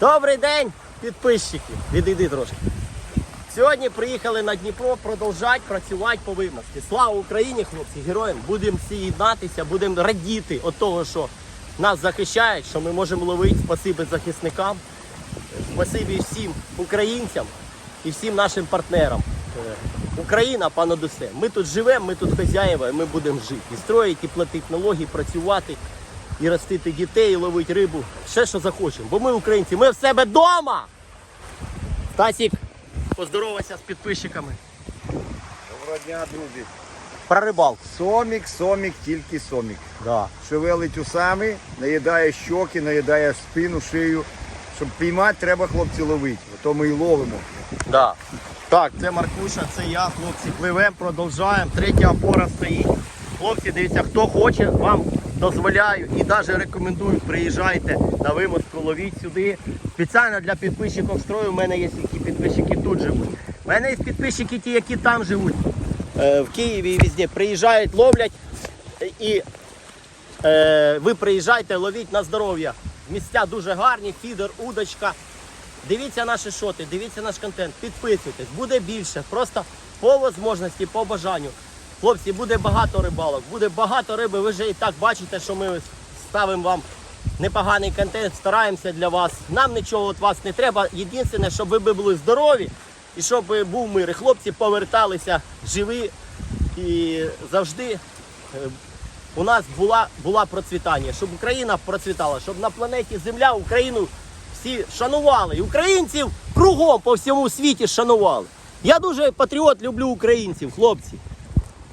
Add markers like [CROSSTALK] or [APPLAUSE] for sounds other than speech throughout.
Добрий день, підписчики. Відійди трошки. Сьогодні приїхали на Дніпро продовжати працювати по вимазці. Слава Україні, хлопці, героям! Будемо всі єднатися, будемо радіти від того, що нас захищають, що ми можемо ловити. Спасибі захисникам, спасибі всім українцям і всім нашим партнерам. Україна, понад усе. Ми тут живемо, ми тут хазяїва, і ми будемо жити. І строїти, і платити налоги, і працювати, і ростити дітей, і ловити рибу. Все, що захочемо. Бо ми українці, ми в себе вдома. Стасік, поздоровайся з підписчиками. Доброго дня, друзі. Про рибалку. Сомік, сомік, тільки сомік. Да. Шевелить усами, наїдає щоки, наїдає спину, шию. Щоб піймати, треба хлопці ловити. То ми і ловимо. Да. Так, це Маркуша, це я, хлопці, пливемо, продовжуємо. Третя опора стоїть. Хлопці, дивіться, хто хоче, вам дозволяю і навіть рекомендую, приїжджайте на вимозку, ловіть сюди. Спеціально для підписчиків строю, у мене є які підписчики тут живуть. У мене є підписчики ті, які там живуть. Е, в Києві і везде. Приїжджають, ловлять і е, ви приїжджайте, ловіть на здоров'я. Місця дуже гарні, фідер, удочка. Дивіться наші шоти, дивіться наш контент, підписуйтесь, буде більше. Просто по можливості, по бажанню. Хлопці, буде багато рибалок, буде багато риби. Ви вже і так бачите, що ми ставимо вам непоганий контент, стараємося для вас. Нам нічого від вас не треба. Єдине, щоб ви були здорові і щоб був мир. Хлопці поверталися живі і завжди е, у нас була, була процвітання, щоб Україна процвітала, щоб на планеті Земля Україну всі шанували. І українців кругом по всьому світі шанували. Я дуже патріот, люблю українців, хлопці.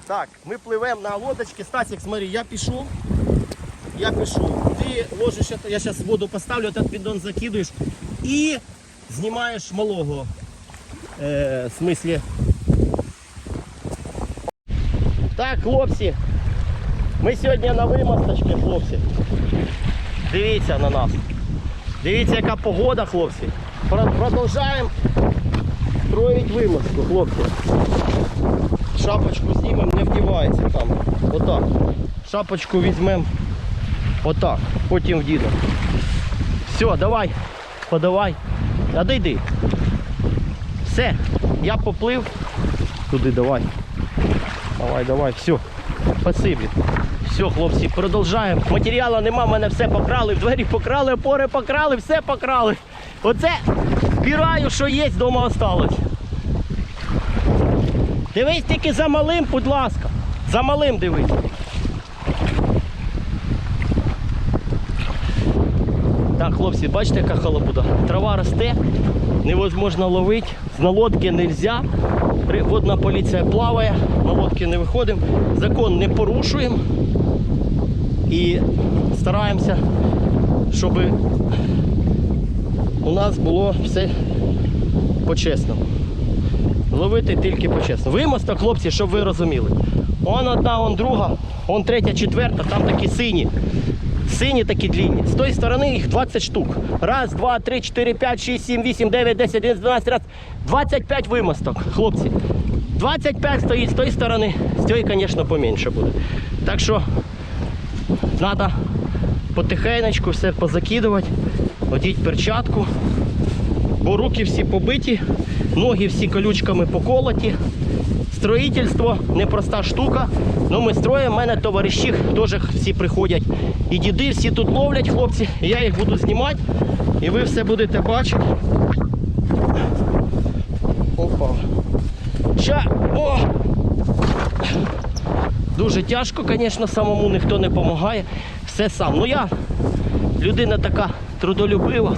Так, ми пливемо на лодочці. Стасик, смотри, я пішов. Я пішов. Ти ложиш, я зараз воду поставлю, этот піддон закидуєш і знімаєш малого. Е, в смислі. Так, хлопці, ми сьогодні на вимосточці, хлопці. Дивіться на нас. Дивіться, яка погода, хлопці. Про- Продовжаємо строїть вимостку, хлопці. Шапочку знімемо, не вдівається там. Отак. Шапочку візьмемо. Отак. Потім вдінемо. Все, давай. Подавай. Одійди. Все. Я поплив. Туди давай. Давай, давай, все. Спасибі. Все, хлопці, продовжаємо. Матеріалу нема, мене все покрали, двері покрали, опори покрали, все покрали. Оце збираю, що є, вдома осталось. Дивись тільки за малим, будь ласка. За малим дивись. Так, хлопці, бачите, яка халабуда? Трава росте, невозможно ловити, з налодки не можна. Водна поліція плаває, на лодки не виходимо. Закон не порушуємо і стараємося, щоб у нас було все по-чесному. Ловити тільки по-чесному. Вимосток, хлопці, щоб ви розуміли. Он одна, он друга, он третя, четверта, там такі сині. Сині такі длинні. З тої сторони їх 20 штук. Раз, два, три, чотири, п'ять, шість, сім, вісім, дев'ять, десять, одинадцять, дванадцять, раз. 25 вимосток, хлопці. 25 стоїть з тої сторони, з цієї, звісно, поменше буде. Так що треба потихенечку все позакидувати, одіть перчатку, бо руки всі побиті, ноги всі колючками поколоті. Строїтельство непроста штука. Ну ми строїмо, в мене товариші теж всі приходять. І діди всі тут ловлять, хлопці. Я їх буду знімати. І ви все будете бачити. Опа. Ща. О! Дуже тяжко, звісно, самому ніхто не допомагає. Все сам. Ну я людина така трудолюбива.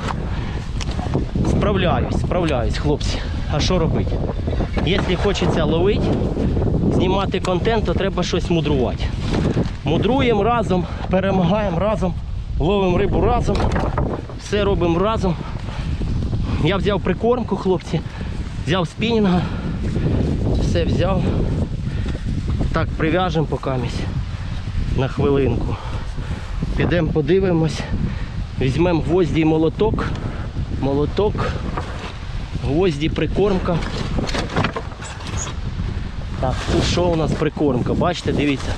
Справляюсь, справляюсь, хлопці. А що робити? Якщо хочеться ловити, знімати контент, то треба щось мудрувати. Мудруємо разом, перемагаємо разом, ловимо рибу разом, все робимо разом. Я взяв прикормку, хлопці, взяв спінінга, все взяв. Так, прив'яжемо покамість на хвилинку. Підемо подивимось, візьмемо гвозді і молоток. Молоток, гвозді, прикормка. Так, тут що у нас прикормка? Бачите, дивіться.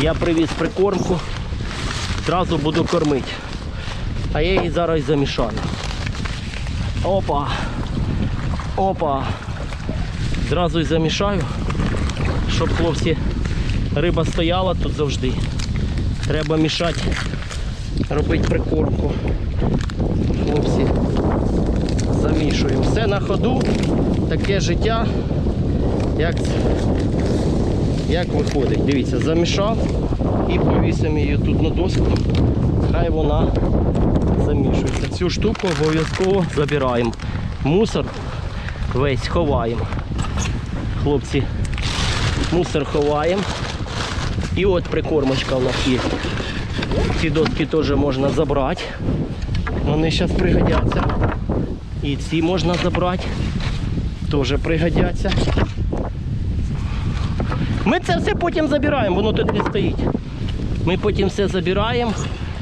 Я привіз прикормку, одразу буду кормити. А я її зараз замішаю. Опа. Опа. Зразу й замішаю, щоб хлопці риба стояла тут завжди. Треба мішати, робити прикормку. Хлопці замішуємо. Все на ходу, таке життя, як, як виходить. Дивіться, замішав і повісимо її тут на доску. Хай вона замішується. Цю штуку обов'язково забираємо. Мусор весь ховаємо. Хлопці, мусор ховаємо. І от прикормочка в нас є. Ці доски теж можна забрати. Вони зараз пригодяться. І ці можна забрати. Теж пригодяться. Ми це все потім забираємо, воно тут не стоїть. Ми потім все забираємо.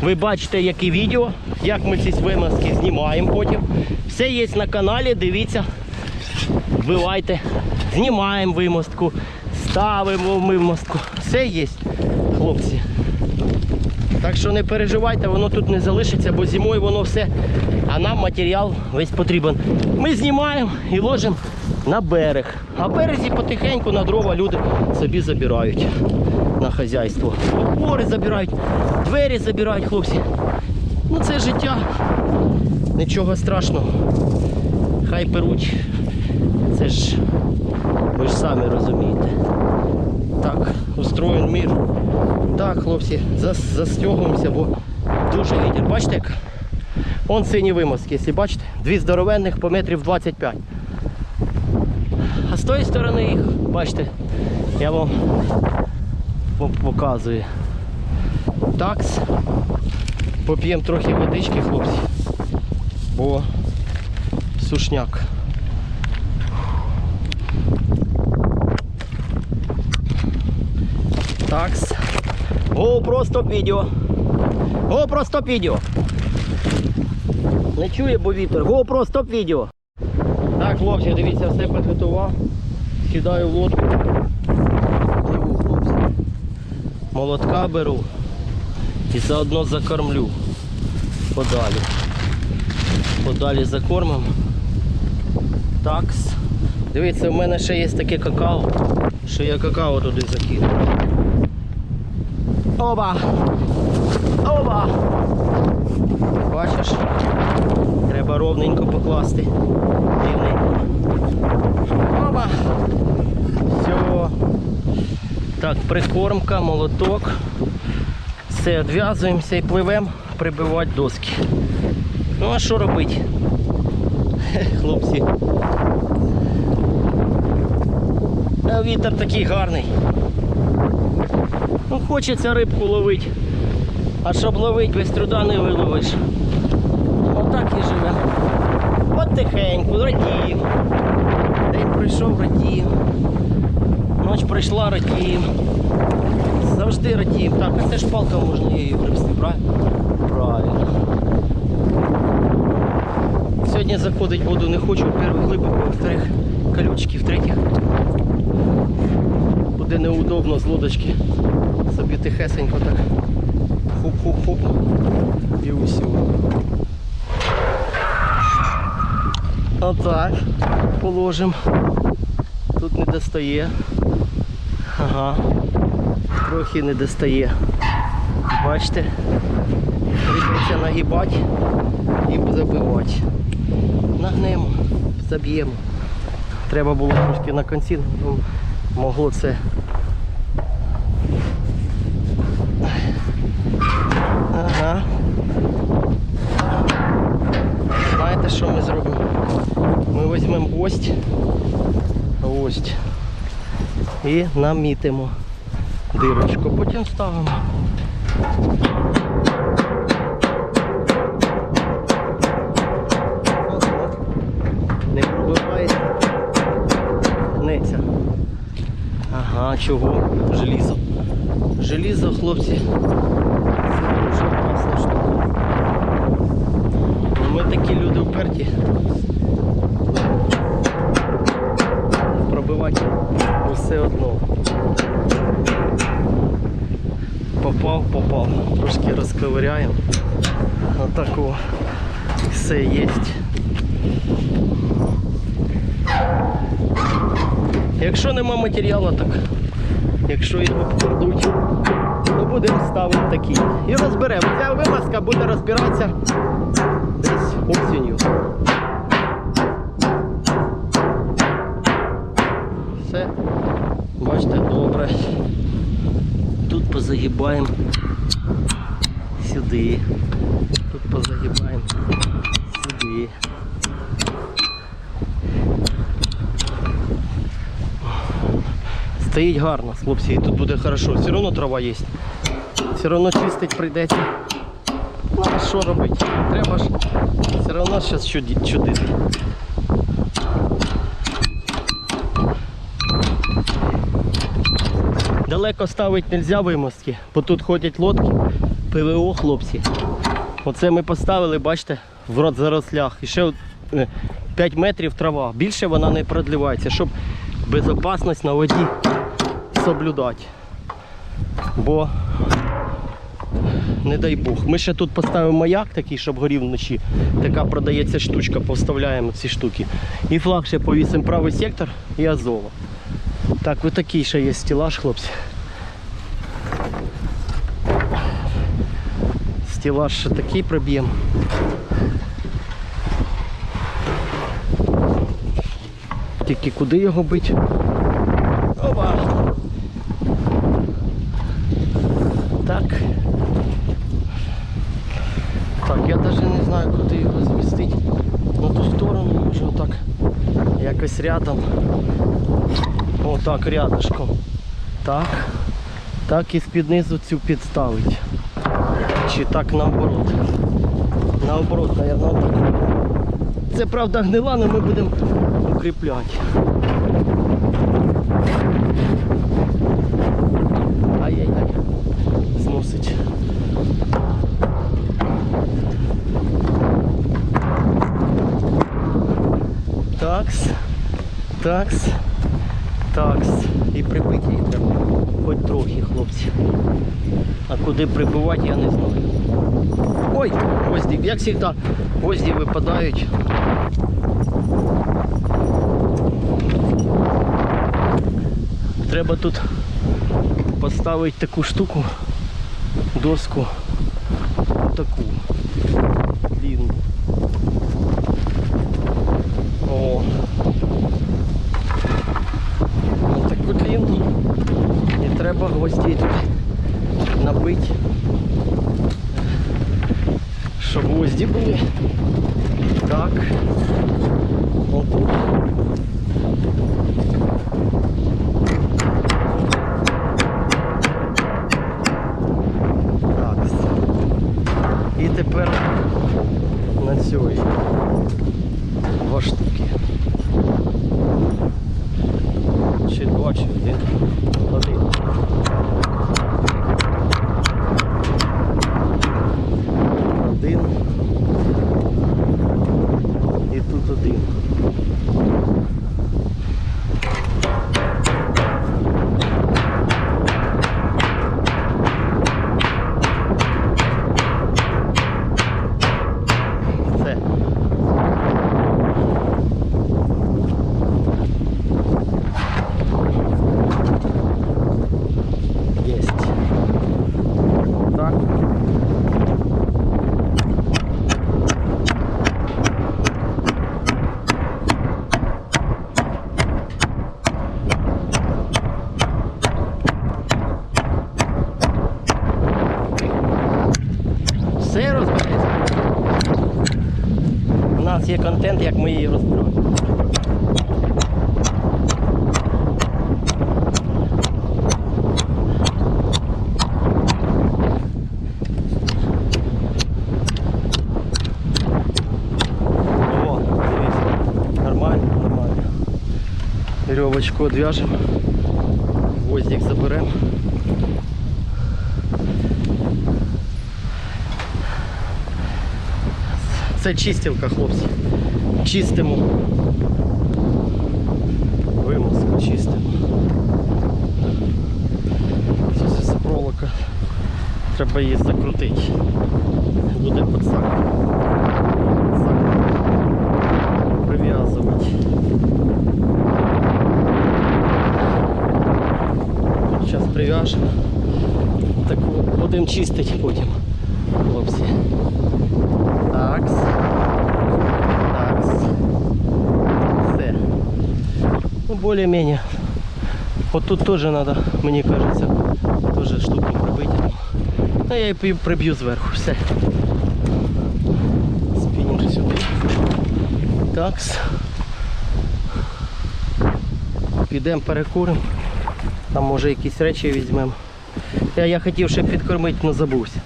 Ви бачите, які відео, як ми ці вимазки знімаємо потім. Все є на каналі, дивіться, вбивайте. Знімаємо вимостку, ставимо вимостку. Все є, хлопці. Так що не переживайте, воно тут не залишиться, бо зимою воно все, а нам матеріал весь потрібен. Ми знімаємо і ложимо на берег. А березі потихеньку на дрова люди собі забирають на хазяйство. Опори забирають, двері забирають хлопці. Ну це життя. Нічого страшного. Хай перуть. Це ж ви ж самі розумієте. Так, устроєн мір. Так, хлопці, зас- застягуємося, бо дуже вітер. Бачите, як? Вон сині вимазки, якщо бачите, дві здоровенних по метрів 25. А з тої сторони їх, бачите, я вам показую. Такс. Поп'ємо трохи водички, хлопці, бо сушняк. Такс. О, просто відео. О, просто відео. Не чує, бо вітер. Го, просто відео. Так, хлопці, дивіться, все підготував. Кидаю в лодку. Пливу, хлопці. Молотка беру і заодно закормлю. Подалі. Подалі закормимо. Такс. Дивіться, в мене ще є таке какао, що я какао туди закину. Оба! Оба! Бачиш? Треба ровненько покласти. Рівненько. Оба! Все. Так, прикормка, молоток. Все, відв'язуємося і пливемо прибивати доски. Ну а що робити? [LAUGHS] Хлопці. Вітер такий гарний. Ну хочеться рибку ловити. А щоб ловити, без труда не виловиш. Отак і живемо. Потихеньку, радіємо. День прийшов, радіємо. Ніч прийшла, радіємо. Завжди радіємо. Так, а це ж палка можна її гребсти, правильно? Правильно. Сьогодні заходить воду не хочу, во-первых, глибоко, во-вторых, колючки, в-третіх, буде неудобно з лодочки. Собі тихесенько так хуп-хуп-хуп і усю. Отак. Положимо. Тут не достає. Ага. Трохи не достає. Бачите? Прийдеться нагибати і забивати. Нагнемо, заб'ємо. Треба було трошки на кінці, ну, могло це. Ага. Знаєте, що ми зробимо? Ми візьмемо гвоздь, гвоздь і намітимо дирочку, потім ставимо. Не пробивається. Ага, чого? Желізо. Желізо, хлопці. Це дуже опасна штука. Ми такі люди вперті. Пробивати все одно. Попав, попав. Трошки розковиряємо. Отако. Все є. Якщо нема матеріалу, так якщо його покладуть, то будемо ставити такий. І розберемо. Ця вимазка буде розбиратися десь осінню. Все, бачите, добре. Тут позагибаємо сюди. Тут позагибаємо сюди. Стоїть гарно, хлопці, і тут буде хорошо. Все одно трава є. Все одно чистить прийдеться. Ну, а що робити? Треба ж все одно зараз чудити. Далеко ставити не можна вимостки, бо тут ходять лодки, ПВО хлопці. Оце ми поставили, бачите, в рот зарослях. І ще 5 метрів трава. Більше вона не продлівається, щоб безпечність на воді соблюдати. Бо не дай Бог. Ми ще тут поставимо маяк такий, щоб горів вночі. Така продається штучка, поставляємо ці штуки. І флаг ще повісимо правий сектор і Азова. Так, ось такий ще є стілаж, хлопці. Стілаж ще такий проб'ємо. Тільки куди його бить? Опа! Так. Так, я навіть не знаю, куди його змістити. На ту сторону, може отак. Якось рядом. О, так, рядышком. Так. Так і з-під цю підставить. Чи так наоборот. Наоборот, мабуть, отак. Це правда гнила, але ми будемо укріпляти. Ай-яй-яй. Зносить. Такс. Такс. Такс. І прибити її треба. Хоч трохи, хлопці. А куди прибивати, я не знаю. Ой, гвозді, як завжди, гвозді випадають. Треба тут поставити таку штуку, доску, таку длинну. О. Таку длинну. І треба гвоздей тут набити. Щоб гвозді були. Так. Отут. На цій два Веревочку відв'яжемо. Гвоздик заберемо. Це чистілка, хлопці. Чистимо. Вимазку чистимо. Це все проволока. Треба її закрутити. Буде подсак. Пляж. Так будемо чистити потім, хлопці. Такс. Такс. Все. Ну, более-менее. Вот тут тоже надо, мені кажется, тоже штуку прибити. Ну я пи- приб'ю зверху, все. Спінінг сюди. Такс. Підемо перекуримо. Там може якісь речі візьмемо. Я, я хотів ще підкормити, але забувся.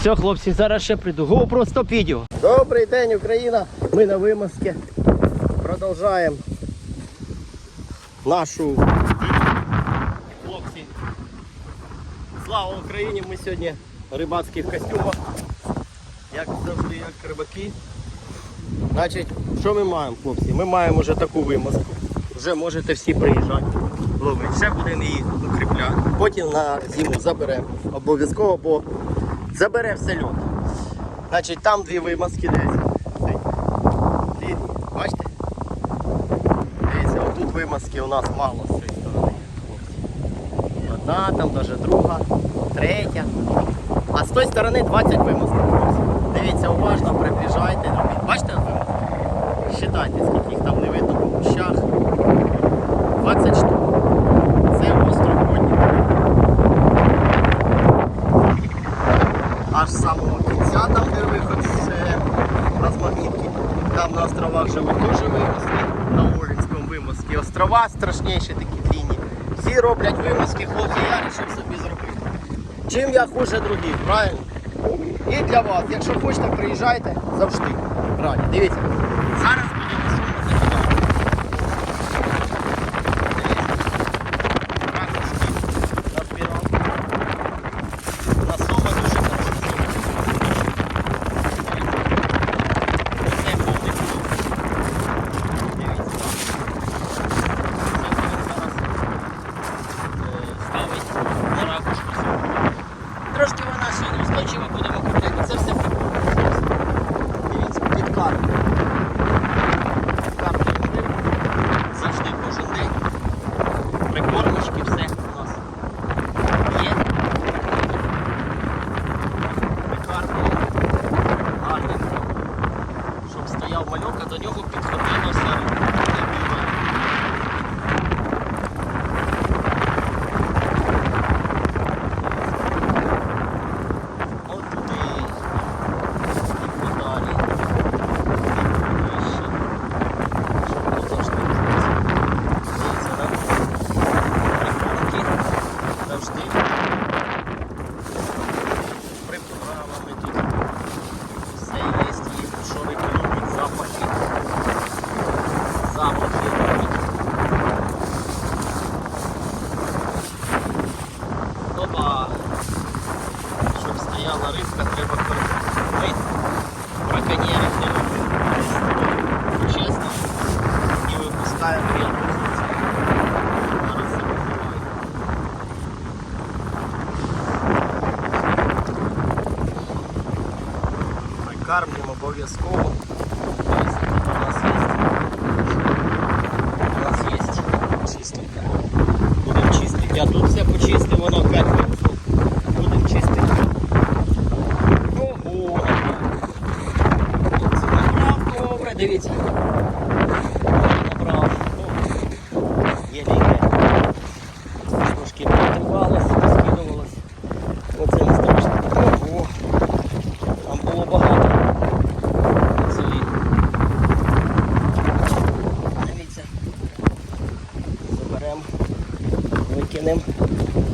Все, хлопці, зараз ще прийду. GoPro стоп відео. Добрий день, Україна. Ми на вимазці. Продовжаємо нашу хлопці. Слава Україні! Ми сьогодні в рибацьких костюмах. Як завжди, як рибаки. Значить, що ми маємо, хлопці? Ми маємо вже таку вимазку. Вже можете всі приїжджати, ловити. Ще будемо її укріпляти. Потім на зиму заберемо. Обов'язково, бо забере все льот. Значить, там дві вимазки десь. Бачите? Дивіться, отут вимазки у нас мало з цієї сторони. Одна, там навіть друга, третя. А з тої сторони 20 вимазок. хлопці. Дивіться, уважно приближайте. Бачите вимазки? Считайте, скільки їх там не видно по кущах. 20 штук. Це острогодні. Аж з самого кінця, там де виход з е, розмагнітки. Там на островах же ми теж вимазки, на Олінському Острова страшніші такі длинні. Всі роблять вимазки, хлопці, я вирішив собі зробити. Чим я хуже других, правильно? І для вас, якщо хочете, приїжджайте завжди. Раді. Дивіться. Зараз будемо суму закидати. Назбирав. На сома дуже хорошо. Оце повний круг. Дивіться. Це він зараз е, ставить на ракушку. Трошки вона сьогодні устойчива, будемо купляти. Це все прикольно. Дивіться, під карту. Карту робив. Завжди кожен день. Прикормочки, все у нас є. Прикармлюємо гарненько. Щоб стояв мальок, а до нього підходилося не біле. От туди і подалі. І вище. Щоб було завжди. Дивіться, да? Прикормки завжди приправами тут. Все є, є, що рекомендують запахи. Запахи робить. Опа! Щоб стояла рибка, треба кормити. Браконьєрів не любимо. Чесно. І випускаємо рідку. Зараз це називаю. Прикармлюємо обов'язково. Ось тут У нас є. У нас є чистенько. Будемо чистити. Я тут все почистив, воно опять вийшло. Будемо чистити. Ого! Хлопці, набрав добре, дивіться. Набрав. Єлі-єлі. Трошки притривалося, скидувалося. Оце не страшно. Ого! Там було багато. Цієї. Дивіться. Заберемо, викинемо.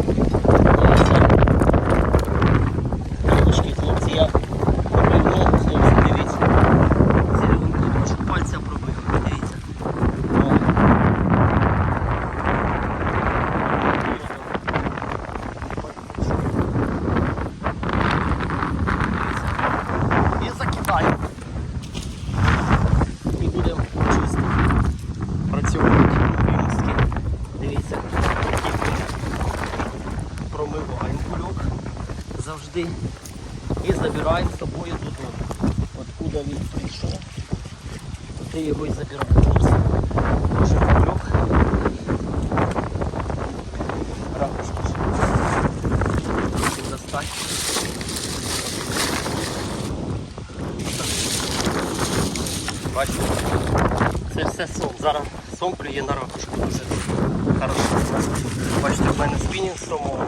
первом курсе. Уже влюб. Ракушку достать. Бачите, це все сом. Зараз сом плює на ракушку дуже хорошо. Бачите, в мене спінінг сомов.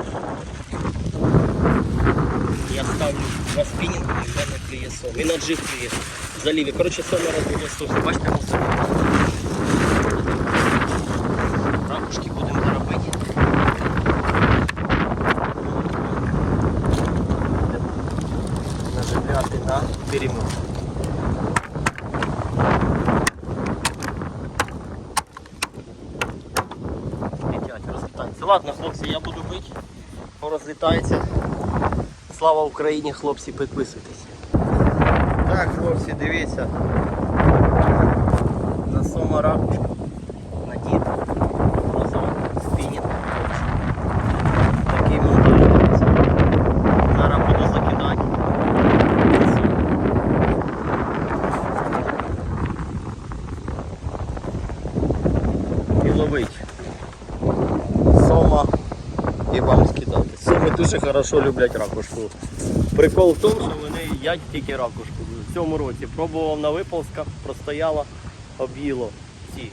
Я ставлю на спінінг і в мене кліє сон. І на джип кліє. Заліві. Коротше, все на розвитку. Бачите, розлітаються. Ладно, хлопці, я буду бити. Розлітається. Слава Україні, хлопці, підписуйтесь. Так, хлопці, дивіться. На сома ракушку. На дід. Разом спінінг. Такий монтаж. Зараз буду закидати. І ловить. Сома і вам скидати. Соми дуже хорошо люблять ракушку. Прикол в тому, що вони їдять тільки ракушку. В цьому році пробував на виползках, простояла, об'їло ці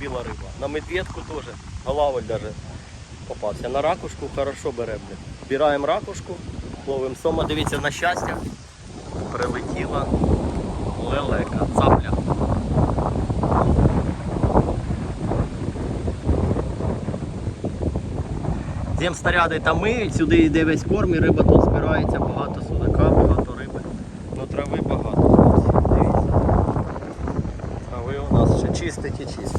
біла риба. На медведку теж, голавль даже попався. На ракушку хорошо бере. Збираємо ракушку, ловимо сома. Дивіться, на щастя, прилетіла лелека, З'їм снаряди та ми, сюди йде весь корм і риба тут збирається, багато судака, багато риби. Ну трави багато, дивіться. Трави у нас ще чистить і чистить.